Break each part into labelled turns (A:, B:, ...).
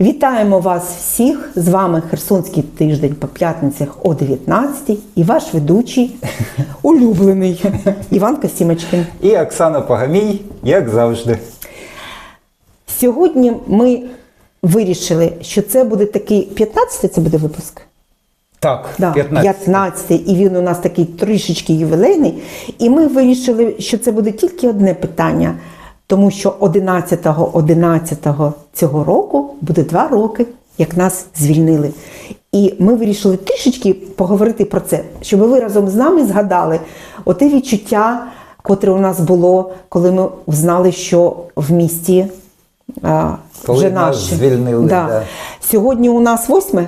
A: Вітаємо вас всіх! З вами Херсонський тиждень по п'ятницях о 19 і ваш ведучий улюблений Іван Касімочкин.
B: І Оксана Погамій, як завжди.
A: Сьогодні ми вирішили, що це буде такий 15 це буде випуск.
B: Так,
A: Да,
B: 15.
A: 15 і він у нас такий трішечки ювілейний. І ми вирішили, що це буде тільки одне питання, тому що 11-го 11-го цього року буде два роки, як нас звільнили. І ми вирішили трішечки поговорити про це, щоб ви разом з нами згадали оте відчуття, котре у нас було, коли ми знали, що в місті а,
B: Коли
A: вже
B: нас
A: наші.
B: звільнили, да.
A: Сьогодні у нас восьме.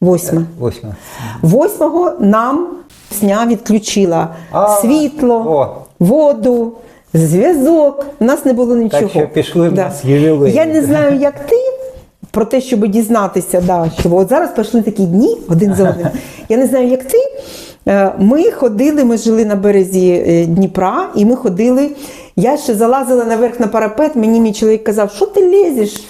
A: Восьме.
B: Восьме.
A: Восьмого нам сня відключила
B: А,
A: світло,
B: о.
A: воду, зв'язок. У нас не було нічого.
B: що пішли в нас ювілеї.
A: Я не знаю, як ти. Про те, щоб дізнатися, да, що от зараз пішли такі дні один за одним. Я не знаю, як ти. Е, Ми ходили, ми жили на березі е, Дніпра, і ми ходили. Я ще залазила наверх на парапет, мені мій чоловік казав, що ти лізеш?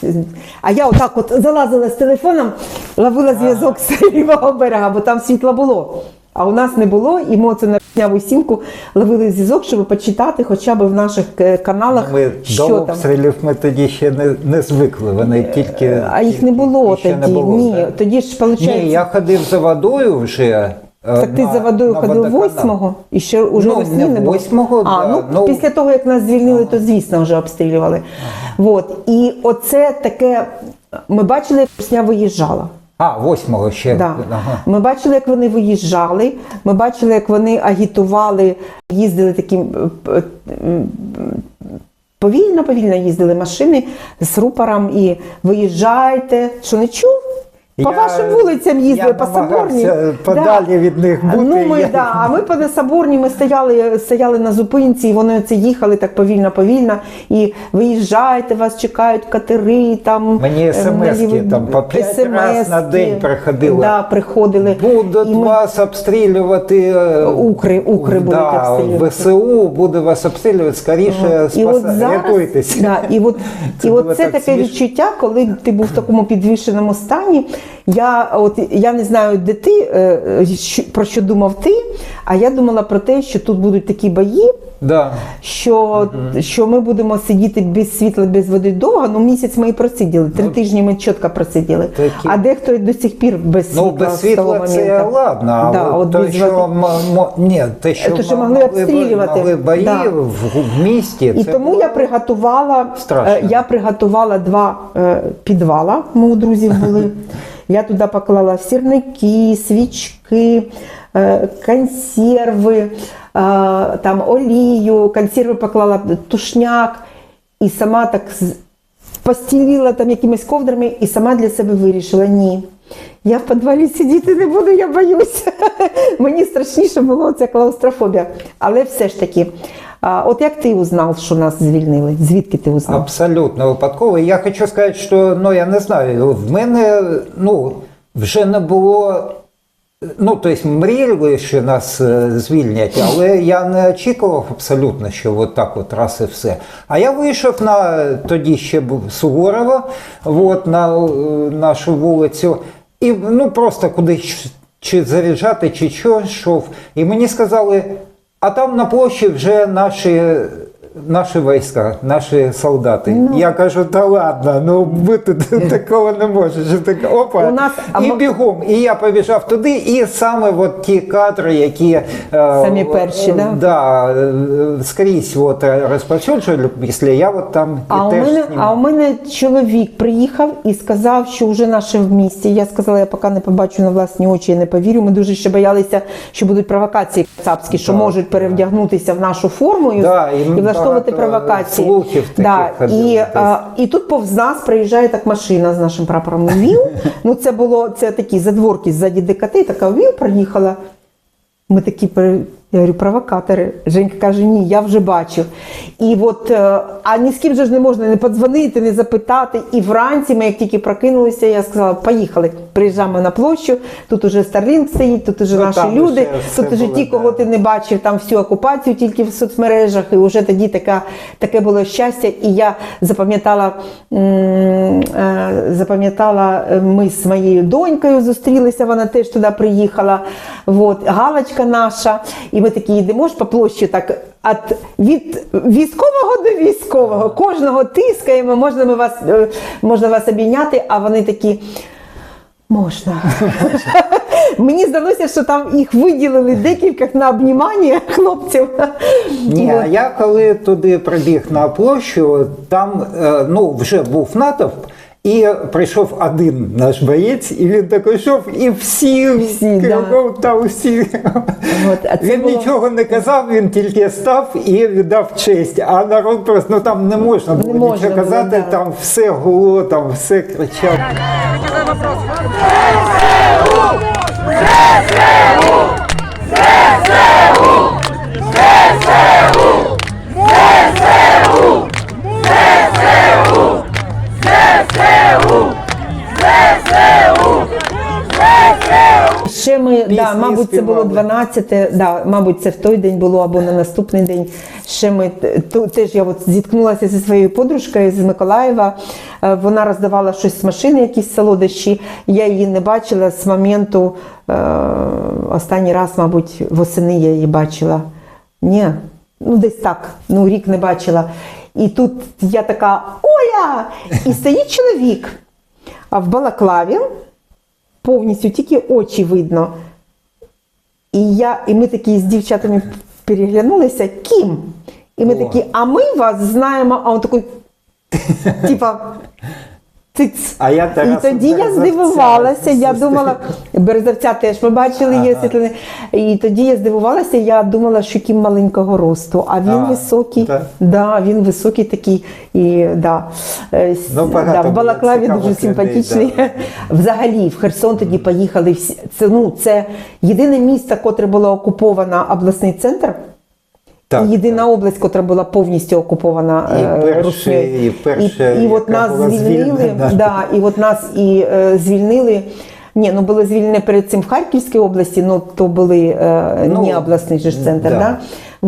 A: А я отак от залазила з телефоном, ловила зв'язок з лівого берега, бо там світла було. А у нас не було, і ми оце на дняву сімку ловили зв'язок, щоб почитати хоча б в наших е, каналах,
B: Ми
A: що
B: до
A: там.
B: обстрілів ми тоді ще не, не звикли. Вони тільки.
A: А їх не було тоді.
B: Не було,
A: Ні,
B: да?
A: тоді ж виходить.
B: Ні, я ходив за водою вже. е,
A: Так ти
B: на-
A: за водою
B: на
A: ходив восьмого і ще уже
B: Ну,
A: весни
B: не
A: було?
B: восьмого,
A: а,
B: да,
A: ну,
B: ну-
A: після того, як нас звільнили, то звісно вже обстрілювали. Вот. І оце таке. Ми бачили, як Русня виїжджала.
B: А, восьмого ще.
A: Да.
B: Ага.
A: Ми бачили, як вони виїжджали. Ми бачили, як вони агітували, їздили таким е, е, повільно, повільно їздили машини з рупором і виїжджайте. Що не чув? По
B: Я-
A: вашим вулицям їздили,
B: я
A: по
B: намагався подалі від них бути,
A: Ну, ми,
B: я-
A: да, а ми по Соборній, ми стояли, стояли на зупинці, і вони це їхали так повільно, повільно. І виїжджайте, вас чекають катери. Там,
B: Мені
A: е,
B: смски там по п'ять
A: смски.
B: раз на день приходили.
A: Да, приходили.
B: Будуть
A: І ми-
B: вас обстрілювати. е,
A: Укри, укри будуть
B: да,
A: обстрілювати.
B: ВСУ буде вас обстрілювати, скоріше
A: І от зараз,
B: рятуйтесь.
A: да, і от,
B: Це
A: і от це
B: так
A: таке
B: смішно.
A: відчуття, коли ти був в такому підвішеному стані. Я, от, я не знаю, де ти, е, про що думав ти, а я думала про те, що тут будуть такі бої,
B: Да.
A: що, що ми будемо сидіти без світла, без води довго. Ну, місяць ми і просиділи, три тижні ми чітко просиділи.
B: Ну, Такі-
A: А дехто до сих пір без світла.
B: Ну, без
A: з того
B: світла це ладно,
A: Да,
B: от
A: от
B: те,
A: без
B: що,
A: води.
B: ні, те, що,
A: Те, що могли обстрілювати.
B: могли бої
A: Да.
B: в, в місті.
A: І
B: це
A: тому
B: було
A: я приготувала
B: страшно.
A: е, я приготувала два е, підвала. Ми у друзів були. Я туди поклала сірники, свічки, е, консерви, е, там олію, консерви поклала тушняк і сама так постілила там якимись ковдрами і сама для себе вирішила ні. Я в підвалі сидіти не буду, я боюся. Мені страшніше було ця клаустрофобія. Але все ж таки, а, от як ти узнав, що нас звільнили? Звідки ти узнав?
B: Абсолютно випадково. Я хочу сказати, що ну я не знаю, в мене ну вже не було. Ну, тобто мріяли, що нас е, звільнять, але я не очікував абсолютно, що от так от раз і все. А я вийшов на тоді ще був Суворова, от, на е, нашу вулицю, і ну просто кудись чи заряджати, чи що йшов. І мені сказали, а там на площі вже наші. Наші війська, наші солдати. Я кажу, та ладно, ну бути такого не може. Що таке, опа,
A: У нас- а
B: і
A: ми-
B: бігом. І я побіжав туди, і саме от ті кадри, які е,
A: Самі перші,
B: е,
A: да?
B: да, е, скрізь от, е, розповсюджували після, я от там
A: А
B: і
A: у,
B: теж
A: мене,
B: знімав.
A: а у мене чоловік приїхав і сказав, що вже наше в місті. Я сказала, я поки не побачу на власні очі, я не повірю. Ми дуже ще боялися, що будуть провокації кацапські, що
B: Так,
A: можуть перевдягнутися в нашу форму і,
B: Да, і
A: і влаштовувати
B: багато
A: провокації.
B: слухів таких
A: да, і, а, і тут повз нас приїжджає так машина з нашим прапором ВІЛ. Ну це було це такі задворки ззаді ДКТ, така ВІЛ проїхала. Ми такі Я говорю, провокатори. Женька каже, ні, я вже бачив. І от, е, а ні з ким же ж не можна не подзвонити, не запитати. І вранці ми, як тільки прокинулися, я сказала, поїхали. Приїжджаємо на площу, тут уже Старлінг стоїть, тут уже
B: Ну,
A: наші
B: там
A: люди, тут уже ті, кого ти не бачив, там всю окупацію тільки в соцмережах. І вже тоді така, таке було щастя. І я запам'ятала, е, запам'ятала, е, ми з моєю донькою зустрілися, вона теж туди приїхала. От, Галочка наша. І ми такі йдемо ж по площі так. От від військового до військового кожного тискаємо, можна ми вас е, можна вас обійняти, а вони такі. Можна. Мені здалося, що там їх виділили декілька на обнімання хлопців.
B: Ні, а я коли туди прибіг на площу, там е, ну, вже був натовп, і прийшов один наш боєць, і він такий йшов, і всі,
A: Всі, да.
B: кругом там всі.
A: От, а це
B: він
A: було-
B: нічого не казав, він тільки став і віддав честь. А народ просто ну там не можна було
A: можна
B: нічого
A: було,
B: казати,
A: да.
B: там все гуло, там все кричав.
A: Ще ми, да,
B: Пісні
A: мабуть, це було
B: співали.
A: 12, да, мабуть, це в той день було або на наступний день. Ще ми т- ту- теж я от зіткнулася зі своєю подружкою з Миколаєва. Е, Вона роздавала щось з машини, якісь солодощі. Я її не бачила з моменту е, останній раз, мабуть, восени я її бачила. Ні, ну десь так, ну рік не бачила. І тут я така Оля! І стоїть чоловік а в балаклаві повністю тільки очі видно. І, я, і ми такі з дівчатами переглянулися, ким? І ми
B: О.
A: такі, а ми вас знаємо, а он такий, типа, циц.
B: А я
A: І тоді я здивувалася, я думала, Березовця теж ми бачили, є
B: Ага.
A: світлини. І тоді я здивувалася, я думала, що ким маленького росту, а він
B: А,
A: високий. Да, він високий такий. І, да, е,
B: Ну,
A: да, в Балаклаві дуже симпатичний.
B: да.
A: Взагалі, в Херсон тоді поїхали всі. Це, ну, це єдине місто, котре було окуповано обласний центр.
B: Так,
A: єдина область, котра була повністю окупована
B: І
A: е,
B: перше-
A: Руснею.
B: і перше,
A: і, і от нас
B: була
A: звільнили,
B: звільнена.
A: да, і от нас і е, звільнили. Ні, ну були звільнені перед цим в Харківській області, ну то були е,
B: Ну,
A: не обласний же ж центр.
B: да.
A: Да.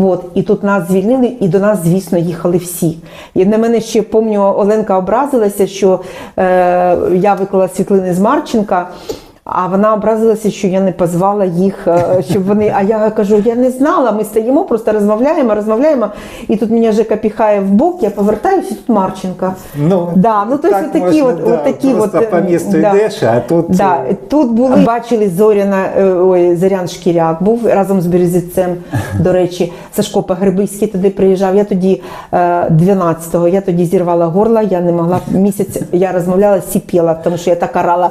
A: От, і тут нас звільнили, і до нас, звісно, їхали всі. І на мене ще пам'ятаю, Оленка образилася, що е, я виклала світлини з Марченка. А вона образилася, що я не позвала їх, е, щоб вони. А я кажу, я не знала. Ми стоїмо, просто розмовляємо, розмовляємо. І тут мене Жека піхає в бок, я повертаюся, і тут Марченка.
B: Ну,
A: да, ну то
B: так
A: такі,
B: можна,
A: от,
B: да,
A: от такі
B: просто
A: от,
B: по місту
A: да.
B: йдеш, а тут,
A: да,
B: е,
A: тут були бачили Зоряна, е, ой, Зорян Шкіряк був разом з Березівцем. До речі, Сашко Погребиський туди приїжджав. Я тоді е, 12-го, я тоді зірвала горло, я не могла місяць. Я розмовляла, сіпіла, тому що я так орала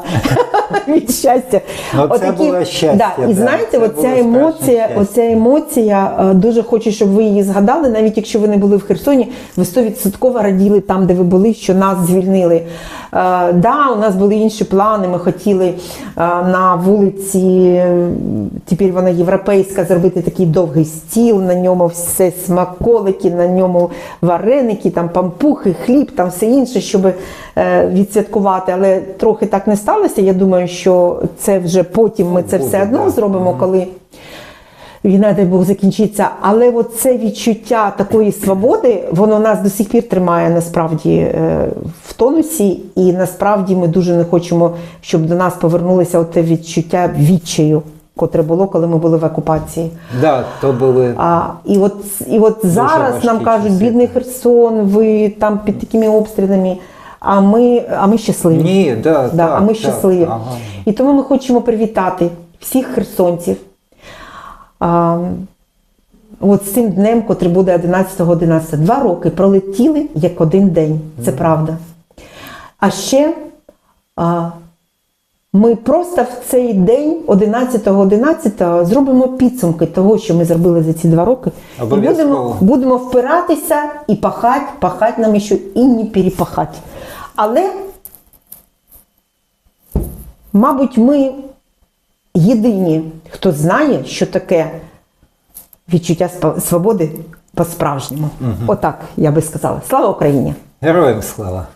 A: від щастя.
B: Ну, це було щастя,
A: Да, і
B: да,
A: знаєте,
B: це
A: оця емоція, оця емоція, е, дуже хочу, щоб ви її згадали, навіть якщо ви не були в Херсоні, ви 100% раділи там, де ви були, що нас звільнили. Е, да, у нас були інші плани. Ми хотіли е, на вулиці, тепер вона європейська, зробити такий довгий стіл, на ньому все смаколики, на ньому вареники, там пампухи, хліб, там все інше, щоб відсвяткувати. Але трохи так не сталося. Я думаю, що це вже потім ми це все одно зробимо, коли війна, дай Бог, закінчиться. Але от це відчуття такої свободи, воно нас до сих пір тримає насправді е, в тонусі, і насправді ми дуже не хочемо, щоб до нас повернулося те відчуття відчаю, котре було, коли ми були в окупації.
B: да, то були
A: А, і от, і от зараз нам кажуть, бідний. Херсон, ви там під такими обстрілами. А ми, а ми щасливі.
B: Ні, да,
A: Да,
B: так,
A: а ми
B: так,
A: щасливі.
B: ага.
A: І тому ми хочемо привітати всіх херсонців. А, от з цим днем, котрий буде 11-11. Два роки пролетіли як один день. Це правда. А ще а, ми просто в цей день, 11-11, зробимо підсумки того, що ми зробили за ці два роки. І будемо, будемо впиратися і пахати, пахати нам ще і не перепахати. Але Мабуть, ми єдині, хто знає, що таке відчуття свободи по-справжньому. Отак я би сказала. Слава Україні!
B: Героям слава!